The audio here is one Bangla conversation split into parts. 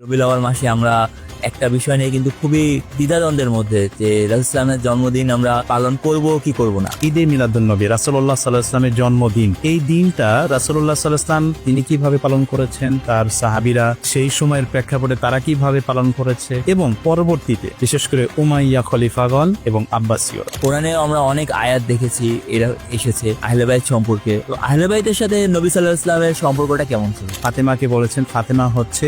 রবিউল আওয়াল মাসে আমরা একটা বিষয় নিয়ে কিন্তু খুবই দ্বিধাদ্বন্দ্বের মধ্যে যে রাজুসলামের জন্মদিন আমরা পালন করব কি করব না। ঈদে মিলাদুন্নবী রাসুল্লাহ সাল্লাহ ইসলামের জন্মদিন। এই দিনটা রাসুল্লাহ সাল্লাহ ইসলাম তিনি কীভাবে পালন করেছেন তার সাহাবিরা সেই সময়ের প্রেক্ষাপটে তারা কীভাবে পালন করেছে এবং পরবর্তীতে বিশেষ করে উমাইয়া খলিফাগণ এবং আব্বাসীয়। কোরআনে আমরা অনেক আয়াত দেখেছি এরা এসেছে আহলেবাইত সম্পর্কে। তো আহলেবাইতের সাথে নবী সাল্লাহ ইসলামের সম্পর্কটা কেমন ছিল? ফাতেমাকে বলেছেন ফাতেমা হচ্ছে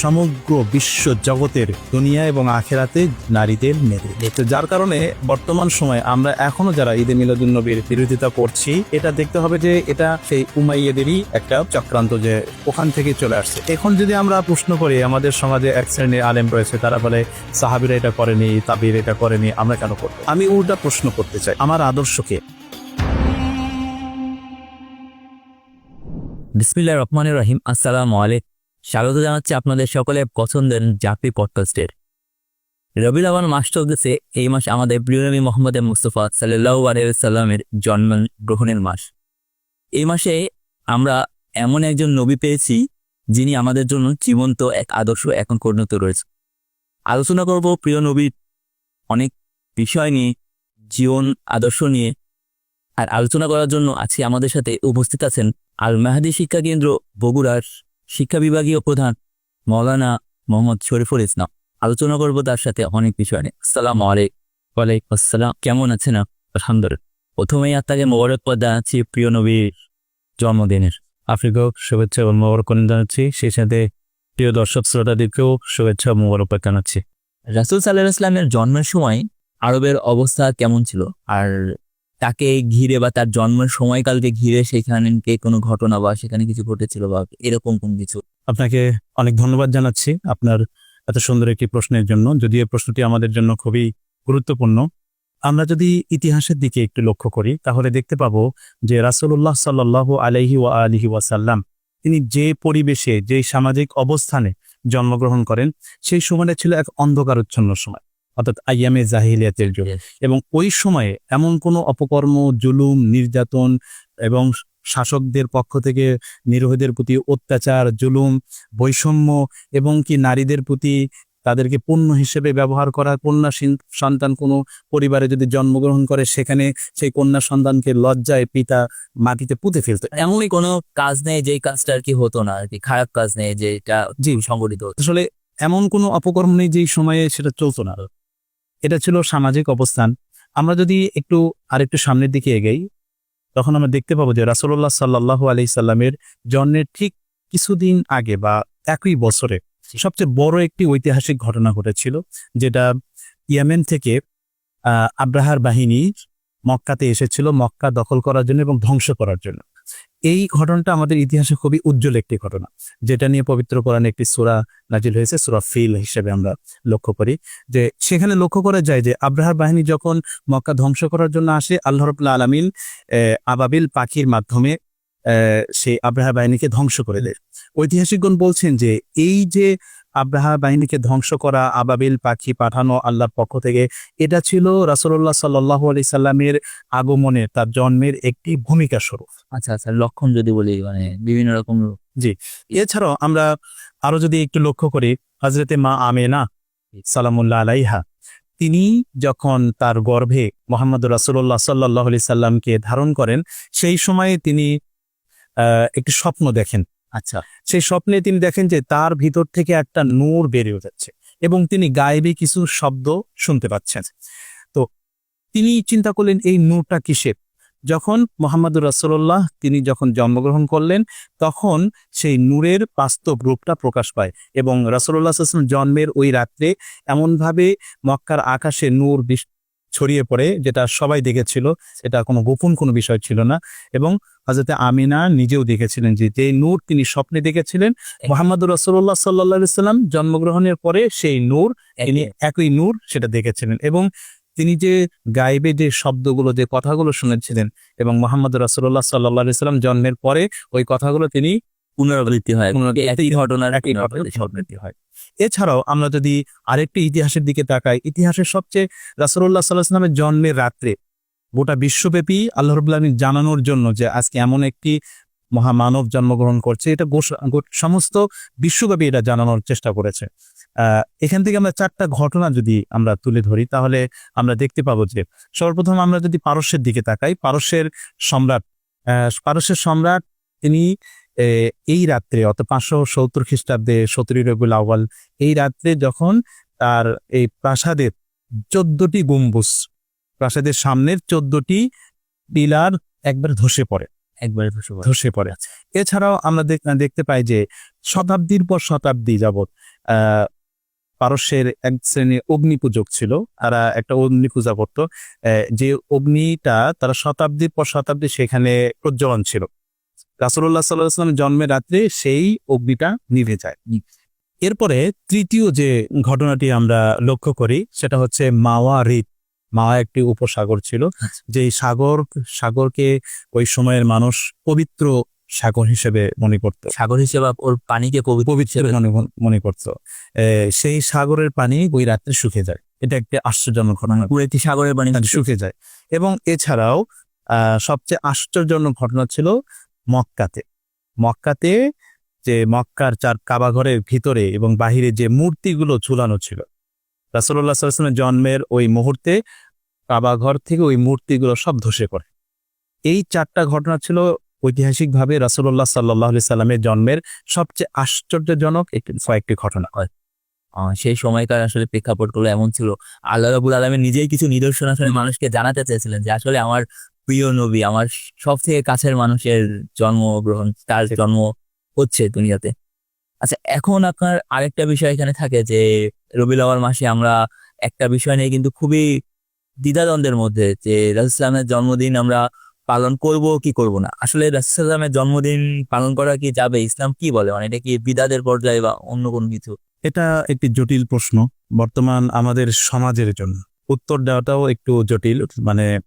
সমগ্র বিশ্ব জগতের দুনিয়া এবং আখেরাতে নারীদের মেরে তো যার কারণে বর্তমান সময়ে আমরা এখনও যারা ঈদে মিলাদুল নবীর বিরোধিতা করছি, এটা দেখতে হবে যে এটা সেই উমাইয়াদেরই একটা চক্রান্ত যে ওখান থেকে চলে আসছে। এখন যদি আমরা প্রশ্ন করি, আমাদের সমাজে এক শ্রেণির আলেম রয়েছে, তারা বলে, সাহাবিরা এটা করেনি, তাবির এটা করেনি, আমরা কেন করব? আমি উল্টা প্রশ্ন করতে চাই, আমার আদর্শকে বিসমিল্লাহ রহমানুর রহিম। আসসালামু আলাইকুম। স্বাগত জানাচ্ছি আপনাদের সকলে পছন্দের জাপি পডকাস্টের। রবিউল আওয়াল মাস চলতেছে, এই মাস আমাদের প্রিয় নবী মোহাম্মদ মুস্তফা সাল্লাহ আলাইসাল্লামের জন্ম গ্রহণের মাস। এই মাসে আমরা এমন একজন নবী পেয়েছি, যিনি আমাদের জন্য জীবন্ত এক আদর্শ এখন পরিণত রয়েছে। আলোচনা করব প্রিয় নবীর অনেক বিষয় নিয়ে, জীবন, আদর্শ নিয়ে। আর আলোচনা করার জন্য আজকে আমাদের সাথে উপস্থিত আছেন আল মাহাদি শিক্ষা কেন্দ্র বগুড়ার শিক্ষা বিভাগীয় প্রধান মৌলানা মোহাম্মদ শরীফুল ইসলাম। আলোচনা করব তার সাথে অনেক বিষয় নিয়ে। আসসালাম আলাইকুম। ওয়ালাইকুম আসসালাম। কেমন আছেন? আলহামদুলিল্লাহ। প্রথমেই আপনাকে মোবারকবাদ জানাচ্ছি, প্রিয় নবীর জন্মদিনের। আফ্রিকাও শুভেচ্ছা এবং মোবারকবাদ জানাচ্ছি। সেই সাথে প্রিয় দর্শক শ্রোতাদেরকেও শুভেচ্ছা ও মোবারকবাদ জানাচ্ছি। রাসুল সাল্লাহ ইসলামের জন্মের সময় আরবের অবস্থা কেমন ছিল? আর তাকে ঘিরে বা তার জন্মের সময়কালকে ঘিরে সেখানে কোনো ঘটনা বা সেখানে কিছু ঘটেছিল বা এরকম কোন কিছু? আপনাকে অনেক ধন্যবাদ জানাচ্ছি আপনার এত সুন্দর একটি প্রশ্নের জন্য। যদিও এই প্রশ্নটি আমাদের জন্য খুবই গুরুত্বপূর্ণ। আমরা যদি ইতিহাসের দিকে একটু লক্ষ্য করি, তাহলে দেখতে পাবো যে রাসূলুল্লাহ সাল্লাহ আলাইহি ওয়া আলিহি ওয়াসাল্লাম তিনি যে পরিবেশে, যে সামাজিক অবস্থানে জন্মগ্রহণ করেন, সেই সময়টা ছিল এক অন্ধকার অন্ধকারচ্ছন্ন সময়। অর্থাৎ আইয়ামে জাহিলিয়াতের যুগ। এবং ওই সময়ে এমন কোনো অপকর্ম জুলুম নির্যাতন এবং শাসকদের পক্ষ থেকে নিরোহীদের প্রতি অত্যাচার জুলুম বৈষম্য এবং কি নারীদের প্রতি তাদেরকে পণ্য হিসেবে ব্যবহার করা কন্যা সন্তান কোনো পরিবারে যদি জন্মগ্রহণ করে সেখানে সেই কন্যা সন্তানকে লজ্জায় পিতা মাটিতে পুঁতে ফেলতো। এমনই কোনো কাজ নেই যে কাজটা আর কি হতো না আর কি খারাপ কাজ নেই যে এটা জি। সংগঠিত আসলে এমন কোনো অপকর্ম নেই যেই সময়ে সেটা চলতো না। এটা ছিল সামাজিক অবস্থান। আমরা যদি একটু আরেকটু সামনের দিকে এগাই, তখন আমরা দেখতে পাবো যে রাসূলুল্লাহ সাল্লাহ আলি সাল্লামের জন্মের ঠিক কিছুদিন আগে বা একই বছরে সবচেয়ে বড় একটি ঐতিহাসিক ঘটনা ঘটেছিল, যেটা ইয়ামেন থেকে আব্রাহার বাহিনী মক্কাতে এসেছিল, মক্কা দখল করার জন্য এবং ধ্বংস করার জন্য। এই ঘটনাটা আমাদের ইতিহাসে খুবই উজ্জ্বল একটি ঘটনা। যেটা নিয়ে পবিত্র কোরআনে একটি সূরা নাজিল হয়েছে, সূরা ফিল হিসেবে আমরা লক্ষ্য করি। যে সেখানে লক্ষ্য করা যায় যে আব্রাহার বাহিনী যখন মক্কা ধ্বংস করার জন্য আসে, আল্লাহ আলমিন আবাবিল পাখির মাধ্যমে সেই আব্রাহা বাহিনীকে ধ্বংস করে দেয়। ঐতিহাসিকগণ বলছেন যে এই যে আব্রাহা বাহিনীকে ধ্বংস করা আবাবিল পাখি পাঠানো আল্লাহর পক্ষ থেকে এটা ছিল রাসূলুল্লাহ সাল্লাহ আলি সাল্লামের আগমনে তার জন্মের একটি ভূমিকা স্বরূপ। আচ্ছা আচ্ছা লক্ষণ যদি বলি মানে বিভিন্ন রকম জি এছাড়াও আমরা আরও যদি একটু লক্ষ্য করি হজরতে মা আমেনা সালামুল্লাহ আলাইহা তিনি যখন তার গর্ভে মোহাম্মদ রাসুল্লাহ সাল্লাহ সাল্লামকে ধারণ করেন সেই সময়ে তিনি আহ, একটি স্বপ্ন দেখেন। আচ্ছা। সেই স্বপ্নে তিনি দেখেন যে তার ভিতর থেকে একটা নূর বেরিয়ে যাচ্ছে এবং তিনি গায়েবী কিছু শব্দ শুনতে পাচ্ছেন। তো তিনি চিন্তা করলেন, এই নূরটা কিসের? যখন মোহাম্মদুর রাসুল্লাহ তিনি যখন জন্মগ্রহণ করলেন, তখন সেই নূরের বাস্তব রূপটা প্রকাশ পায় এবং আসলাম জন্মের ওই রাত্রে এমনভাবে মক্কার আকাশে নূর ছড়িয়ে পড়ে, যেটা সবাই দেখেছিল এটা কোনো গোপন কোনো বিষয় ছিল না। এবং হজরতে আমিনা নিজেও দেখেছিলেন যে যে নূর তিনি স্বপ্নে দেখেছিলেন, মোহাম্মদুর রসুল্লাহ সাল্লা সাল্লাম জন্মগ্রহণের পরে সেই নূর, তিনি একই নূর সেটা দেখেছিলেন। এবং তিনি যে গাইবে যে শব্দগুলো, যে কথাগুলো শুনেছিলেন, এবং মোহাম্মদ রাসুল্লাহ সাল্লাহ সাল্লাম জন্মের পরে ওই কথাগুলো তিনি পুনরাবৃত্তি হয় একই ঘটনার একই পুনরাবৃত্তি হয়। ঘটনাটি হয় এছাড়াও আমরা যদি আরেকটি ইতিহাসের দিকে তাকাই ইতিহাসের সবচেয়ে রাসুল্লাহ সাল্লাহ সাল্লামের জন্মের রাত্রে গোটা বিশ্বব্যাপী আল্লাহ রবুল্লাহ জানানোর জন্য যে আজকে এমন একটি মহামানব জন্মগ্রহণ করছে এটা সমস্ত বিশ্বব্যাপী এটা জানানোর চেষ্টা করেছে আহ, এখান থেকে আমরা চারটা ঘটনা যদি আমরা তুলে ধরি তাহলে আমরা দেখতে পাবো যে সর্বপ্রথম আমরা যদি পারস্যের দিকে তাকাই পারস্যের সম্রাট আহ, পারস্যের সম্রাট তিনি এই রাত্রে অর্থাৎ পাঁচশো সত্তর খ্রিস্টাব্দে সতেরোই রবিউল আওয়াল এই রাত্রে যখন তার এই প্রাসাদের চোদ্দটি গম্বুজ প্রাসাদের সামনের চোদ্দটি পিলার একবার ধসে পড়ে। একবারে। ধসে পড়ে। এছাড়াও আমরা দেখ- দেখতে পাই যে শতাব্দীর পর শতাব্দী যাবৎ পারস্যের এক শ্রেণির অগ্নি পূজক ছিল। তারা একটা অগ্নি পূজা করতো যে অগ্নিটা তারা শতাব্দীর পর শতাব্দী সেখানে প্রজ্বলন ছিল। রাসুল্লাহ সাল্লাহামের জন্মের রাত্রে সেই অগ্নিটা নিভে যায়। এরপরে তৃতীয় যে ঘটনাটি আমরা লক্ষ্য করি সেটা হচ্ছে মাওয়া রিত মাওয়া একটি উপসাগর ছিল। যে সাগর সাগরকে ওই সময়ের মানুষ পবিত্র সাগর হিসেবে মনে করত। সাগর হিসেবে ওর পানিকে পবিত্র হিসেবে মনে মনে করত। সেই সাগরের পানি ওই রাত্রে শুকে যায়। এটা একটি আশ্চর্যজনক ঘটনা। পুরো একটি সাগরের পানি পানি শুকে যায়। এবং এছাড়াও আহ, সবচেয়ে আশ্চর্যজনক ঘটনা ছিল মক্কাতে। মক্কাতে যে মক্কার চার কাবাঘরের ভিতরে এবং বাহিরে যে মূর্তিগুলো ঝুলানো ছিল। রাসুল্লাহ সাল্লামের জন্মের ওই মুহূর্তে কাবাঘর থেকে ওই মূর্তিগুলো সব ধসে পড়ে। এই চারটা ঘটনা ছিল ঐতিহাসিকভাবে রাসুল্লাহ সাল্লাহ সাল্লামের জন্মের সবচেয়ে আশ্চর্যজনক একটি কয়েকটি ঘটনা। আহ, সেই সময়কার আসলে প্রেক্ষাপটগুলো এমন ছিল। আল্লাহ রাবুল আলমের নিজেই কিছু নিদর্শন আসলে মানুষকে জানাতে চেয়েছিলেন যে আসলে আমার প্রিয় নবী, আমার সব থেকে কাছের মানুষের জন্মগ্রহণ, তার জন্ম হচ্ছে দুনিয়াতে। আচ্ছা এখন আপনার আরেকটা বিষয় এখানে থাকে যে, রবিউল মাসে আমরা একটা বিষয় নিয়ে কিন্তু খুবই দ্বিধাদ্বন্দ্বের মধ্যে যে রাসুলামের জন্মদিন আমরা পালন করব কি করব না? আসলে রাসুলামের জন্মদিন পালন করা কি যাবে? ইসলাম কি বলে? মানে এটা কি বিদাদের পর্যায়ে বা অন্য কোনো কিছু? এটা একটি জটিল প্রশ্ন, বর্তমান আমাদের সমাজের জন্য। উত্তর দেওয়াটাও একটু জটিল মানে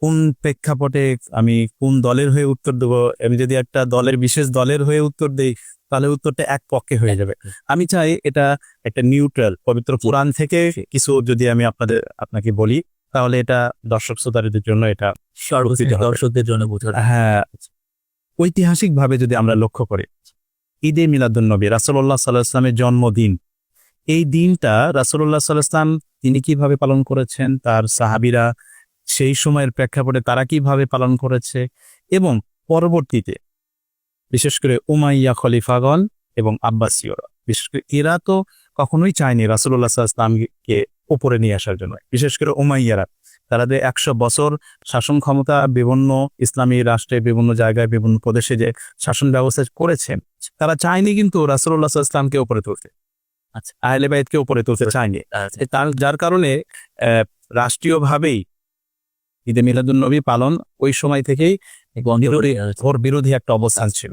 কোন প্রেক্ষাপটে আমি কোন দলের হয়ে উত্তর দেবো? আমি যদি একটা দলের বিশেষ দলের হয়ে উত্তর দেই তাহলে উত্তরটা এক পক্ষে হয়ে যাবে। আমি চাই এটা একটা নিউট্রাল পবিত্র পুরাণ থেকে কিছু যদি আমি আপনাদের আপনাকে বলি তাহলে এটা দর্শক শ্রোতাদের জন্য এটা দর্শকদের জন্য বোঝার হ্যাঁ ঐতিহাসিক ভাবে যদি আমরা লক্ষ্য করি ঈদে মিলাদুন্নবী রাসুল্লাহ সাল্লাহামের জন্মদিন। এই দিনটা রাসুল্লাহ সাল্লাহাম তিনি কীভাবে পালন করেছেন? তার সাহাবিরা সেই সময়ের প্রেক্ষাপটে তারা কীভাবে পালন করেছে এবং পরবর্তীতে বিশেষ করে উমাইয়া খলিফাগণ এবং আব্বাসীয়রা বিশেষ করে এরা তো কখনোই চায়নি রাসুল্লাহ সাল্লামকে উপরে নিয়ে আসার জন্য। বিশেষ করে উমাইয়ারা তারা যে একশো বছর শাসন ক্ষমতা বিভিন্ন ইসলামী রাষ্ট্রে বিভিন্ন জায়গায় বিভিন্ন প্রদেশে যে শাসন ব্যবস্থা করেছে তারা চায়নি কিন্তু রাসুল্লাহ ইসলামকে উপরে তুলতে। আচ্ছা। আহলে বাইতকে উপরে তুলতে চায়নি। আচ্ছা, তার যার কারণে আহ, রাষ্ট্রীয়ভাবেই ঈদে মিলাদুন্নবী পালন ওই সময় থেকেই ঘোর বিরোধী একটা অবস্থান ছিল।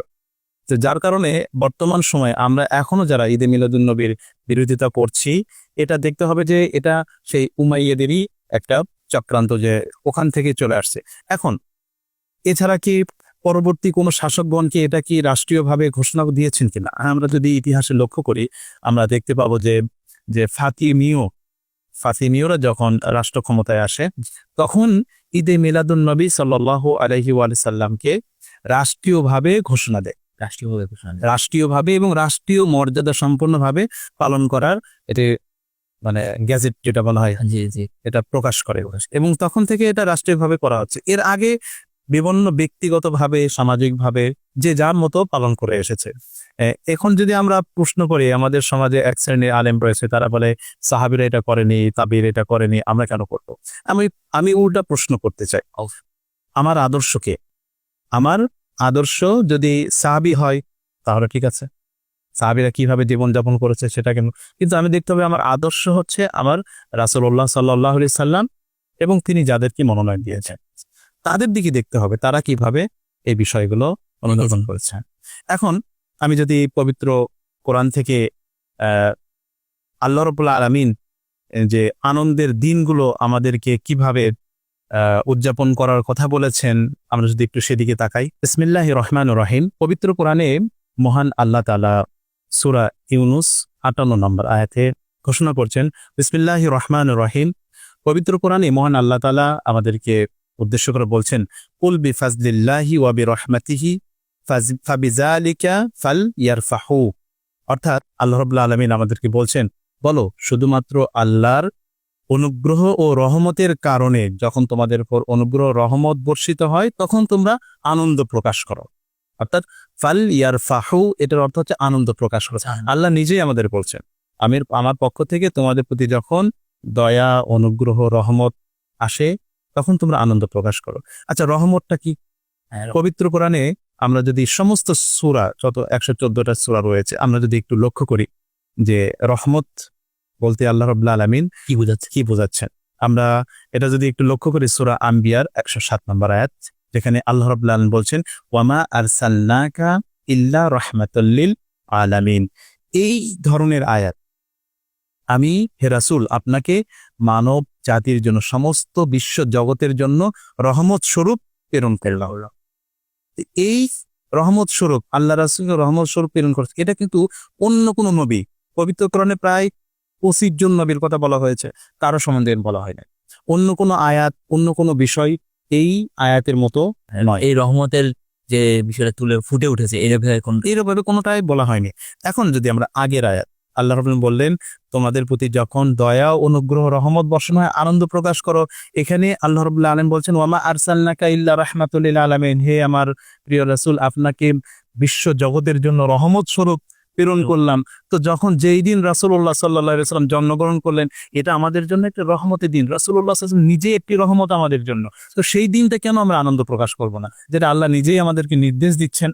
তো যার কারণে বর্তমান সময়ে আমরা এখনও যারা ঈদে মিলাদুন্নবীর বিরোধিতা করছি এটা দেখতে হবে যে এটা সেই উমাইয়াদেরই একটা চক্রান্ত যে ওখান থেকে চলে আসছে। এখন এছাড়া কি পরবর্তী কোনো শাসকগণ কি এটা কি রাষ্ট্রীয়ভাবে ঘোষণা দিয়েছেন কিনা? আমরা যদি ইতিহাসে লক্ষ্য করি আমরা দেখতে পাবো যে যে ফাতিমিও ফাতিমিওরা যখন রাষ্ট্র ক্ষমতায় আসে তখন ঈদে মিলাদুন নবী সাল্লাহ আলহি সাল্লামকে রাষ্ট্রীয়ভাবে ঘোষণা দেয়। রাষ্ট্রীয়ভাবে ঘোষণা রাষ্ট্রীয়ভাবে এবং রাষ্ট্রীয় মর্যাদা সম্পন্নভাবে পালন করার এটি মানে গ্যাজেট যেটা বলা হয় জি জি। এটা প্রকাশ করে। এবং তখন থেকে এটা রাষ্ট্রীয়ভাবে করা হচ্ছে। এর আগে বিভিন্ন ব্যক্তিগতভাবে সামাজিকভাবে যে যার মতো পালন করে এসেছে। এখন যদি আমরা প্রশ্ন করি, আমাদের সমাজে এক শ্রেণির আলেম রয়েছে, তারা বলে, সাহাবিরা এটা করেনি, তাবির এটা করেনি, আমরা কেন করব? আমি আমি উল্টা প্রশ্ন করতে চাই। আমার আদর্শকে আমার আদর্শ যদি সাহাবি হয়, তাহলে ঠিক আছে। সাহাবিরা কীভাবে জীবনযাপন করেছে সেটা কেন? কিন্তু আমি দেখতে হবে আমার আদর্শ হচ্ছে আমার রাসুল্লাহ সাল্লাহ সাল্লাম এবং তিনি যাদেরকে মনোনয়ন দিয়েছেন। তাদের দিকে দেখতে হবে, তারা কীভাবে এই বিষয়গুলো অনুধাবন করেছেন। এখন আমি যদি পবিত্র কোরআন থেকে আল্লাহ রবুল্লা আলমিন যে আনন্দের দিনগুলো আমাদেরকে কীভাবে উদযাপন করার কথা বলেছেন, আমরা যদি একটু সেদিকে তাকাই। ইসমিল্লাহ রহমান রহিম। পবিত্র কোরআনে মহান আল্লাহ তালা সুরা ইউনুস আটান্ন নম্বর আয়াতে ঘোষণা করছেন বিসমিল্লাহ রহমান রহিম। পবিত্র কোরআনে মহান আল্লাহ তালা আমাদেরকে উদ্দেশ্য করে বলছেন, কুল বিফাজলিল্লাহি ওয়াবি রহমাতিহি ফাবিজালিকা ফাল ইয়ারফাহু অর্থাৎ আল্লাহ রাব্বুল আলামিন আমাদেরকে বলছেন বলো শুধুমাত্র আল্লাহর অনুগ্রহ ও রহমতের কারণে যখন তোমাদের উপর অনুগ্রহ রহমত বর্ষিত হয় তখন তোমরা আনন্দ প্রকাশ করো। অর্থাৎ ফাল ইয়ারফাহু এটার অর্থ হচ্ছে আনন্দ প্রকাশ করো। আল্লাহ নিজেই আমাদের বলছেন আমি আমার পক্ষ থেকে তোমাদের প্রতি যখন দয়া অনুগ্রহ রহমত আসে তখন তোমরা আনন্দ প্রকাশ করো। আচ্ছা রহমতটা কি? হ্যাঁ, পবিত্র কোরআনে আমরা যদি সমস্ত সূরা যত একশো চোদ্দটা সূরা রয়েছে আমরা যদি একটু লক্ষ্য করি যে রহমত বলতে আল্লাহ রবুল্লা আলমিন কি বোঝাচ্ছে? কি বোঝাচ্ছেন? আমরা এটা যদি একটু লক্ষ্য করি সূরা আম্বিয়ার একশো সাত নম্বর আয়াত যেখানে আল্লাহ রবুল্লা আলম বলছেন ওয়ামা আরসালনাকা ইল্লা রহমাতাল্লিল আলামিন। এই ধরনের আয়াত আমি হে রাসূল আপনাকে মানব জাতির জন্য সমস্ত বিশ্ব জগতের জন্য রহমত স্বরূপ প্রেরণ করলাম। এই রহমত স্বরূপ আল্লাহ রাসূলকে রহমত স্বরূপ প্রেরণ করছে। এটা কিন্তু অন্য কোনো নবী পবিত্রকরণে প্রায় পঁচিশ জন নবীর কথা বলা হয়েছে কারও সম্বন্ধে বলা হয় না অন্য কোনো আয়াত অন্য কোনো বিষয় এই আয়াতের মতো নয়। এই রহমতের যে বিষয়টা তুলে ফুটে উঠেছে এর ভেতরে কোন এইভাবে কোনোটাই বলা হয়নি। এখন যদি আমরা আগের আয়াত আল্লাহ রবুল্লাহ বললেন, তোমাদের প্রতি যখন দয়া অনুগ্রহ, রহমত বর্ষণ হয়, আনন্দ প্রকাশ করো। এখানে আল্লাহ রবুল্লাহ আলম বলছেন, ওয়ামা আরসালনাকা ইল্লা রাহমাতুল্লিল আলামিন। হে আমার প্রিয় রাসূল, আপনাকে বিশ্ব জগতের জন্য রহমত স্বরূপ প্রেরণ করলাম। তো যখন যেই দিন আলাইহি সাল্লাম জন্মগ্রহণ করলেন, এটা আমাদের জন্য একটা রহমতের দিন। আলাইহি ওয়াসাল্লাম নিজে একটি রহমত আমাদের জন্য। তো সেই দিনটা কেন আমরা আনন্দ প্রকাশ করব না? যেটা আল্লাহ নিজেই আমাদেরকে নির্দেশ দিচ্ছেন।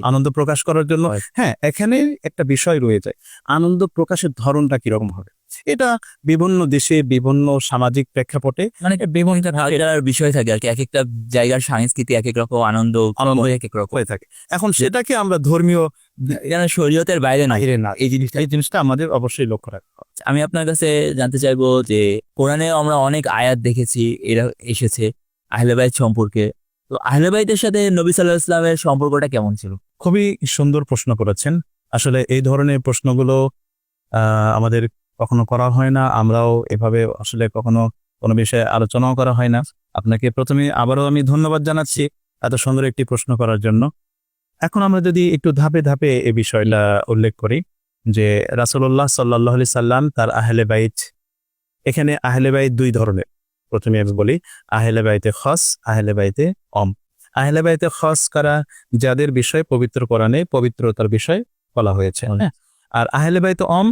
আনন্দ প্রকাশ করার জন্য। হ্যাঁ। এখানে একটা বিষয় রয়ে যায়। আনন্দ প্রকাশের ধরনটা কীরকম হবে? এটা বিভিন্ন দেশে বিভিন্ন সামাজিক প্রেক্ষাপটে মানে বিভিন্ন এটার বিষয় থাকে আর কি। এক একটা জায়গার সংস্কৃতি এক এক রকম আনন্দ আনন্দ। এক এক রকম। হয়ে থাকে। এখন সেটাকে আমরা ধর্মীয় শরীয়তের বাইরে বাহিরে না। এই জিনিসটা। এই জিনিসটা আমাদের অবশ্যই লক্ষ্য রাখতে হবে। আমি আপনার কাছে জানতে চাইব যে কোরআনে আমরা অনেক আয়াত দেখেছি এরা এসেছে আহলে বাইত সম্পর্কে। তো আহলে বাইতের সাথে নবী সাল্লাহ ইসলামের সম্পর্কটা কেমন ছিল? খুবই সুন্দর প্রশ্ন করেছেন। আসলে এই ধরনের প্রশ্নগুলো আমাদের কখনো করা হয় না। আমরাও এভাবে আসলে কখনো কোনো বিষয়ে আলোচনাও করা হয় না। আপনাকে প্রথমে আবারও আমি ধন্যবাদ জানাচ্ছি এত সুন্দর একটি প্রশ্ন করার জন্য। এখন আমরা যদি একটু ধাপে ধাপে এই বিষয়টা উল্লেখ করি, যে রাসূলুল্লাহ সাল্লাহ সাল্লাম তার আহলে বাইত, এখানে আহলে বাইত দুই ধরনের। প্রথমে আমি বলি আহলে বাইতে খস আহলে বাইতে অম। আহলে বাইতে খস করা? যাদের বিষয় পবিত্র কোরআনে পবিত্রতার বিষয় বলা হয়েছে। হ্যাঁ? আর আহলে বাইতে অম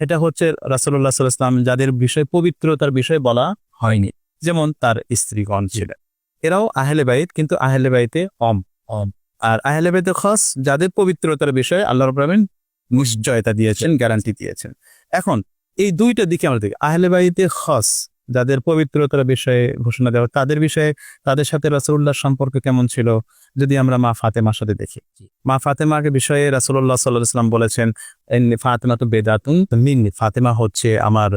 এটা হচ্ছে আলাইহি ওয়াসাল্লাম যাদের বিষয় পবিত্রতার বিষয় বলা হয়নি। যেমন তার স্ত্রীগণ ছিলেন। এরাও আহলে বাইত কিন্তু আহলে বাইতে অম। অম। আর আহলে বাইতে খস যাদের পবিত্রতার বিষয়ে আল্লাহ আলামিন নিশ্চয়তা দিয়েছেন গ্যারান্টি দিয়েছেন। এখন এই দুইটা দিকে আমরা দেখি। আহলে বাইতে খস যাদের পবিত্রতার বিষয়ে ঘোষণা দেওয়া তাদের বিষয়ে তাদের সাথে রাসূলুল্লাহ সম্পর্ক কেমন ছিল যদি আমরা মা ফাতেমার সাথে দেখি। মা ফাতেমাকে বিষয়ে রাসূলুল্লাহ সাল্লাল্লাহু আলাইহি বলেছেন "ইন্নী ফাতেমা তো বেদাতুন মিন্নি ফাতেমা হচ্ছে আমার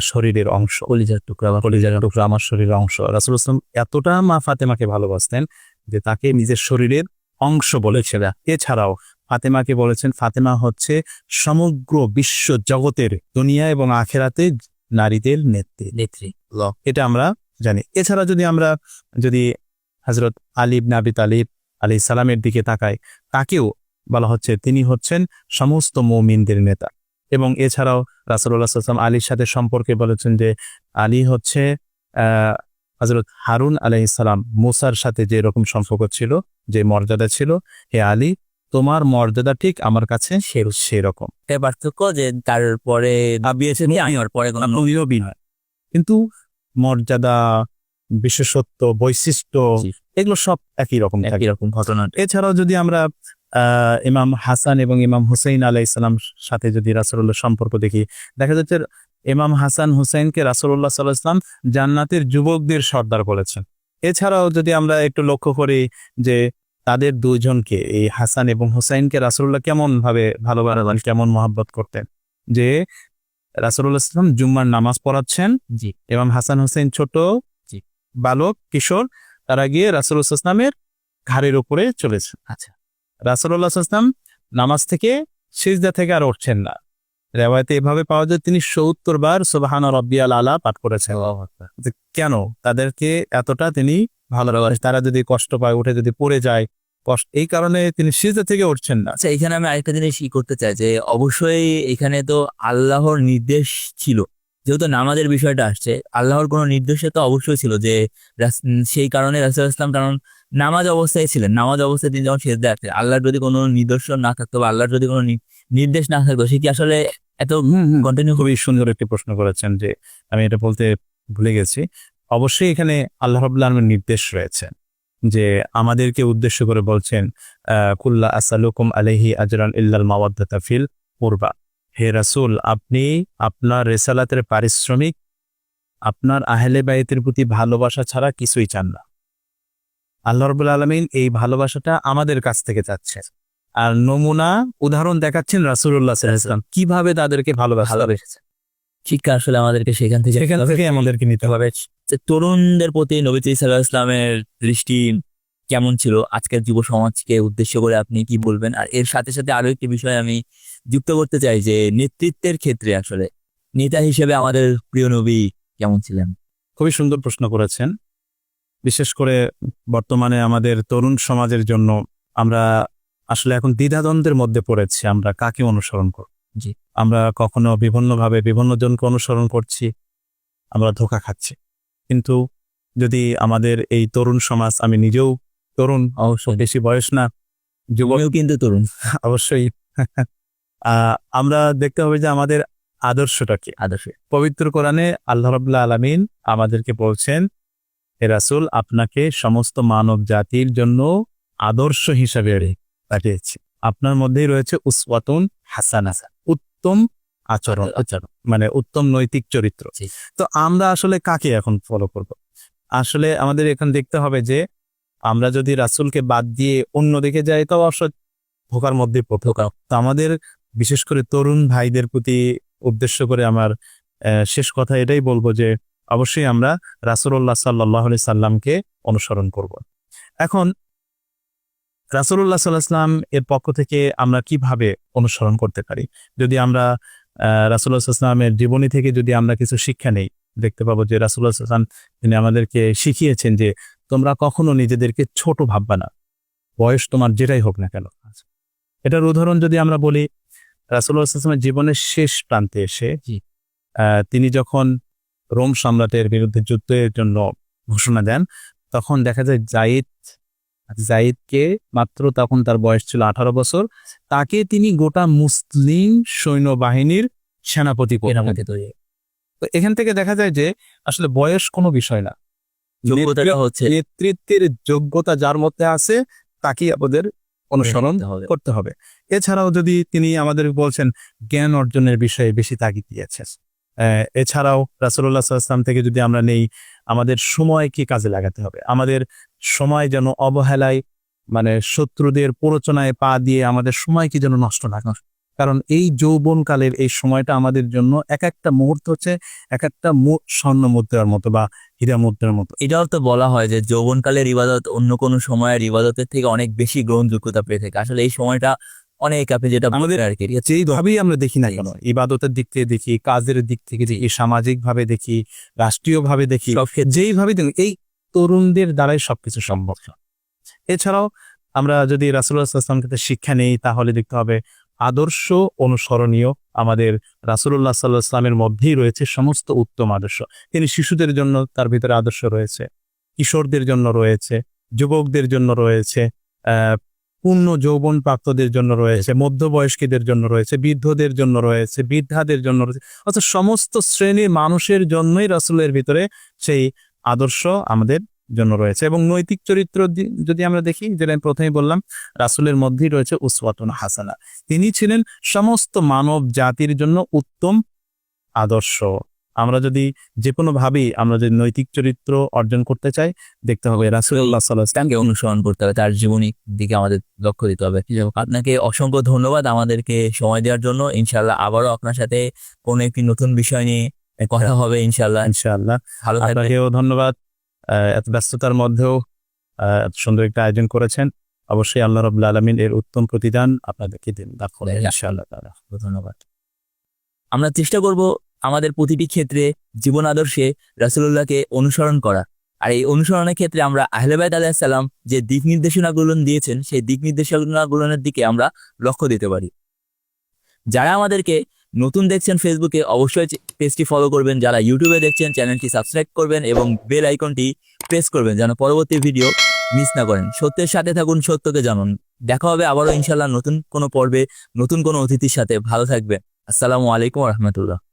শরীরের অংশ। কলিজার টুকরা বা কলিজার টুকরা আমার শরীরের অংশ। রাসূল ইসলাম এতটা মা ফাতেমাকে ভালোবাসতেন যে তাকে নিজের শরীরের অংশ বলেছেন এছাড়াও ফাতেমাকে বলেছেন ফাতেমা হচ্ছে সমগ্র বিশ্ব জগতের দুনিয়া এবং আখেরাতে নারীদের নেত্রী। নেত্রী। এটা আমরা জানি। এছাড়া যদি আমরা যদি হজরত আলিব নাবি তালিব আলী সালামের দিকে তাকাই তাকেও বলা হচ্ছে তিনি হচ্ছেন সমস্ত মৌমিনদের নেতা। এবং এছাড়াও রাসুল্লাহ সাল্লাম আলীর সাথে সম্পর্কে বলেছেন যে আলী হচ্ছে হজরত হারুন আলাই সালাম মুসার সাথে যে রকম সম্পর্ক ছিল যে মর্যাদা ছিল হে আলী তোমার মর্যাদা ঠিক আমার কাছে সেরকম। এ পার্থক্য যে ওর পরে কোনো নবীও কিন্তু মর্যাদা বিশেষত্ব বৈশিষ্ট্য এগুলো সব একই রকম একই রকম ঘটনা। এছাড়াও যদি আমরা আহ, ইমাম হাসান এবং ইমাম হুসেইন আলাই ইসলাম সাথে যদি রাসুল্লাহ সম্পর্ক দেখি দেখা যাচ্ছে ইমাম হাসান হুসেইনকে রাসুল্লাহ সাল্লাহ ইসলাম জান্নাতের যুবকদের সর্দার বলেছেন। এছাড়াও যদি আমরা একটু লক্ষ্য করি যে তাদের দুজনকে এই হাসান এবং হুসাইনকে রাসুল্লাহ কেমন ভাবে ভালোবাসেন কেমন মহাব্বত করতেন? যে রাসুল্লাহ ইসলাম জুম্মার নামাজ পড়াচ্ছেন জি। এবং হাসান হোসেন ছোট বালক কিশোর তারা গিয়ে রাসুল্লাহ ইসলামের ঘাড়ের উপরে চলেছে আচ্ছা। রাসুল্লাহ ইসলাম নামাজ থেকে সিজদা থেকে আর উঠছেন না। রেওয়ায়তে এভাবে পাওয়া যায় তিনি সত্তর বার সুবাহান রব্বিয়াল আলা পাঠ করেছেন। কেন তাদেরকে এতটা তিনি ভালোবাসেন তারা যদি কষ্ট পায় উঠে যদি পড়ে যায় কষ্ট এই কারণে তিনি সিজদা থেকে উঠছেন না। আচ্ছা এখানে আমি আরেকটা জিনিস ই করতে চাই যে অবশ্যই এখানে তো আল্লাহর নির্দেশ ছিল। যেহেতু নামাজের বিষয়টা আসছে আল্লাহর কোনো নির্দেশে তো অবশ্যই ছিল যে সেই কারণে রাসুল ইসলাম কারণ নামাজ অবস্থায় ছিলেন। নামাজ অবস্থায় তিনি যখন সেজদা আসছে আল্লাহর যদি কোনো নিদর্শন না থাকতো বা আল্লাহর যদি কোনো নির্দেশ না থাকতো সে কি আসলে এত কন্টিনিউ খুবই সুন্দর একটি প্রশ্ন করেছেন যে আমি এটা বলতে ভুলে গেছি। অবশ্যই এখানে আল্লাহ রাবুল্লাহ আলমের নির্দেশ রয়েছে যে আমাদেরকে উদ্দেশ্য করে বলছেন কুল্লা আসালুকুম আলহি আজরান ইল্লাল মাওয়াদ্দাতা ফিল পূর্বা হে রাসূল, আপনি আপনার রেসালাতের পারিশ্রমিক, আপনার আহলে বাইতের প্রতি ভালোবাসা ছাড়া কিছুই চান না। আল্লাহ রবুল আলমিন এই ভালোবাসাটা আমাদের কাছ থেকে চাচ্ছে আর নমুনা, উদাহরণ দেখাচ্ছেন আলাইহি ওয়াসাল্লাম। কীভাবে তাদেরকে ভালোবাসা ভালোবেসেছে শিক্ষা আসলে আমাদেরকে সেখান থেকে সেখান থেকে আমাদেরকে নিতে হবে। তরুণদের প্রতি নবী সাল্লাহ ইসলামের দৃষ্টি কেমন ছিল? আজকের যুব সমাজকে উদ্দেশ্য করে আপনি কি বলবেন? আর এর সাথে সাথে আরও একটি বিষয় আমি যুক্ত করতে চাই যে নেতৃত্বের ক্ষেত্রে আসলে নেতা হিসেবে আমাদের প্রিয় নবী কেমন ছিলেন? খুবই সুন্দর প্রশ্ন করেছেন। বিশেষ করে বর্তমানে আমাদের তরুণ সমাজের জন্য আমরা আসলে এখন দ্বিধাদ্বন্দ্বের মধ্যে পড়েছি। আমরা কাকে অনুসরণ করব? জি। আমরা কখনো বিভিন্নভাবে বিভিন্ন জনকে অনুসরণ করছি আমরা ধোকা খাচ্ছি। কিন্তু যদি আমাদের এই তরুণ সমাজ আমি নিজেও তরুণ অবশ্যই। বেশি বয়স না যুবক যুবক কিন্তু তরুণ। অবশ্যই। আহ, আমরা দেখতে হবে যে আমাদের আদর্শটা কি। আদর্শ। পবিত্র কোরআনে আল্লাহ রাবুল্লাহ আলমিন আমাদেরকে বলছেন হে রাসূল আপনাকে সমস্ত মানব জাতির জন্য আদর্শ হিসাবে পাঠিয়েছি। আপনার মধ্যেই রয়েছে উসওয়াতুন হাসানা উত্তম আচরণ আচরণ মানে উত্তম নৈতিক চরিত্র। তো আমরা আসলে কাকে এখন ফলো করব? আসলে আমাদের এখন দেখতে হবে যে আমরা যদি রাসুলকে বাদ দিয়ে অন্য দিকে যাই তো অবশ্য ভোকার মধ্যে পড়ব। তো আমাদের বিশেষ করে তরুণ ভাইদের প্রতি উদ্দেশ্য করে আমার আহ, শেষ কথা এটাই বলব যে অবশ্যই আমরা রাসূলুল্লাহ সাল্লাহ সাল্লামকে অনুসরণ করব। এখন রাসূলুল্লাহ সাল্লাহ সাল্লাম এর পক্ষ থেকে আমরা কীভাবে অনুসরণ করতে পারি? যদি আমরা আহ, রাসূলুল্লাহ সাল্লামের জীবনী থেকে যদি আমরা কিছু শিক্ষা নেই দেখতে পাবো যে রাসূলুল্লাহ সাল্লাম তিনি আমাদেরকে শিখিয়েছেন যে তোমরা কখনো নিজেদেরকে ছোট ভাববা না। বয়স তোমার যেটাই হোক না কেন। এটার উদাহরণ যদি আমরা বলি রাসুল্লাহ আসলামের জীবনের শেষ প্রান্তে এসে তিনি যখন রোম সম্রাটের বিরুদ্ধে যুদ্ধের জন্য ঘোষণা দেন তখন দেখা যায় জাইদ জাইদকে মাত্র তখন তার বয়স ছিল আঠারো বছর তাকে তিনি গোটা মুসলিম সৈন্যবাহিনীর সেনাপতি তো এখান থেকে দেখা যায় যে আসলে বয়স কোনো বিষয় না। হচ্ছে নেতৃত্বের যোগ্যতা যার মধ্যে আছে তাকেই আমাদের অনুসরণ করতে হবে। এছাড়াও যদি তিনি আমাদের বলছেন জ্ঞান অর্জনের বিষয়ে বেশি তাগিদ দিয়েছেন। আহ, এছাড়াও রাসুল্লাহ সাল্লাম থেকে যদি আমরা নেই আমাদের সময়কে কাজে লাগাতে হবে। আমাদের সময় যেন অবহেলায় মানে শত্রুদের প্ররোচনায় পা দিয়ে আমাদের সময়কে যেন নষ্ট না করে। কারণ এই যৌবনকালের এই সময়টা আমাদের জন্য এক একটা মুহূর্ত হচ্ছে এক একটা স্বর্ণ মুদ্রার মতো বা হীরা মুদ্রার মতো। এটাও তো বলা হয় যে যৌবনকালের ইবাদত অন্য কোনো সময়ের ইবাদতের থেকে অনেক বেশি গ্রহণযোগ্যতা পেয়ে থাকে। আসলে এই সময়টা অনেক আপনি যেটা আমাদের আর কি। যেইভাবেই আমরা দেখি না কেন ইবাদতের দিক থেকে দেখি কাজের দিক থেকে দেখি সামাজিক ভাবে দেখি রাষ্ট্রীয় ভাবে দেখি যেইভাবে দেখি এই তরুণদের দ্বারাই সবকিছু সম্ভব। এছাড়াও আমরা যদি রাসুল্লাহাম থেকে শিক্ষা নেই তাহলে দেখতে হবে আদর্শ অনুসরণীয় আমাদের রাসুল্লাহ সাল্লাহ ইসলামের মধ্যেই রয়েছে সমস্ত উত্তম আদর্শ। তিনি শিশুদের জন্য তার ভিতরে আদর্শ রয়েছে কিশোরদের জন্য রয়েছে যুবকদের জন্য রয়েছে আহ পূর্ণ যৌবন প্রাপ্তদের জন্য রয়েছে, মধ্যবয়স্কদের জন্য রয়েছে, বৃদ্ধদের জন্য রয়েছে, বৃদ্ধাদের জন্য রয়েছে। অর্থাৎ সমস্ত শ্রেণির মানুষের জন্যই রাসুলের ভিতরে সেই আদর্শ আমাদের জন্য রয়েছে। এবং নৈতিক চরিত্র যদি আমরা দেখি, যেটা আমি প্রথমেই বললাম, রাসুলের মধ্যেই রয়েছে উসওয়াতুন হাসানা। তিনি ছিলেন সমস্ত মানব জাতির জন্য উত্তম আদর্শ। আমরা যদি যে কোনো ভাবেই আমরা যদি নৈতিক চরিত্র অর্জন করতে চাই দেখতে হবে রাসুল্লাহ সাল্লাহ ইসলামকে অনুসরণ করতে হবে তার জীবনী দিকে আমাদের লক্ষ্য দিতে হবে। আপনাকে অসংখ্য ধন্যবাদ আমাদেরকে সময় দেওয়ার জন্য। ইনশাল্লাহ আবারও আপনার সাথে কোনো একটি নতুন বিষয় নিয়ে কথা হবে ইনশাল্লাহ ইনশাল্লাহ ভালো আপনাকেও ধন্যবাদ। এত ব্যস্ততার মধ্যেও আহ, এত সুন্দর একটা আয়োজন করেছেন। অবশ্যই আল্লাহ রবুল্লা আলমিন এর উত্তম প্রতিদান আপনাদেরকে দিন ইনশাআল্লাহ ধন্যবাদ। আমরা চেষ্টা করব আমাদের প্রতিটি ক্ষেত্রে জীবন আদর্শে রাসুল্লাহকে অনুসরণ করা। আর এই অনুসরণের ক্ষেত্রে আমরা আহলেবাদ আলাহিসাল্লাম যে দিক নির্দেশনাগুলো দিয়েছেন, সেই দিক নির্দেশনাগুলোর দিকে আমরা লক্ষ্য দিতে পারি। যারা আমাদেরকে নতুন দেখছেন ফেসবুকে অবশ্যই পেজটি ফলো করবেন। যারা ইউটিউবে দেখছেন, চ্যানেলটি সাবস্ক্রাইব করবেন এবং বেল আইকনটি প্রেস করবেন যেন পরবর্তী ভিডিও মিস না করেন। সত্যের সাথে থাকুন, সত্যকে জানুন। দেখা হবে আবারও ইনশাল্লাহ নতুন কোনো পর্বে, নতুন কোনো অতিথির সাথে। ভালো থাকবেন। আসসালামু আলাইকুম রহমতুল্লাহ।